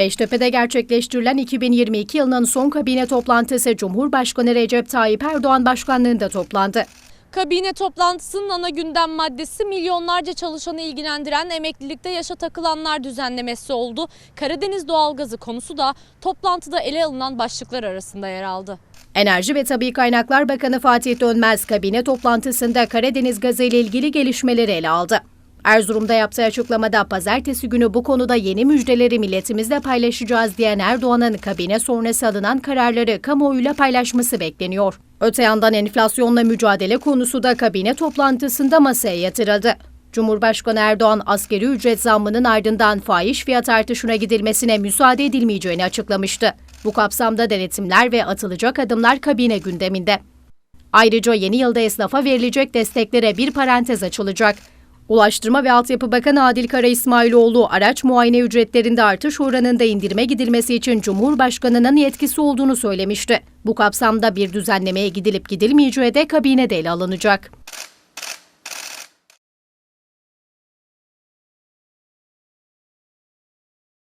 Beştepe'de gerçekleştirilen 2022 yılının son kabine toplantısı Cumhurbaşkanı Recep Tayyip Erdoğan başkanlığında toplandı. Kabine toplantısının ana gündem maddesi milyonlarca çalışanı ilgilendiren emeklilikte yaşa takılanlar düzenlemesi oldu. Karadeniz doğalgazı konusu da toplantıda ele alınan başlıklar arasında yer aldı. Enerji ve Tabi Kaynaklar Bakanı Fatih Dönmez kabine toplantısında Karadeniz gazı ile ilgili gelişmeleri ele aldı. Erzurum'da yaptığı açıklamada pazartesi günü bu konuda yeni müjdeleri milletimizle paylaşacağız diyen Erdoğan'ın kabine sonrası alınan kararları kamuoyuyla paylaşması bekleniyor. Öte yandan enflasyonla mücadele konusu da kabine toplantısında masaya yatırıldı. Cumhurbaşkanı Erdoğan askeri ücret zammının ardından fahiş fiyat artışına gidilmesine müsaade edilmeyeceğini açıklamıştı. Bu kapsamda denetimler ve atılacak adımlar kabine gündeminde. Ayrıca yeni yılda esnafa verilecek desteklere bir parantez açılacak. Ulaştırma ve Altyapı Bakanı Adil Kara İsmailoğlu araç muayene ücretlerinde artış oranında indirime gidilmesi için Cumhurbaşkanı'nın yetkisi olduğunu söylemişti. Bu kapsamda bir düzenlemeye gidilip gidilmeyeceği de kabinede ele alınacak.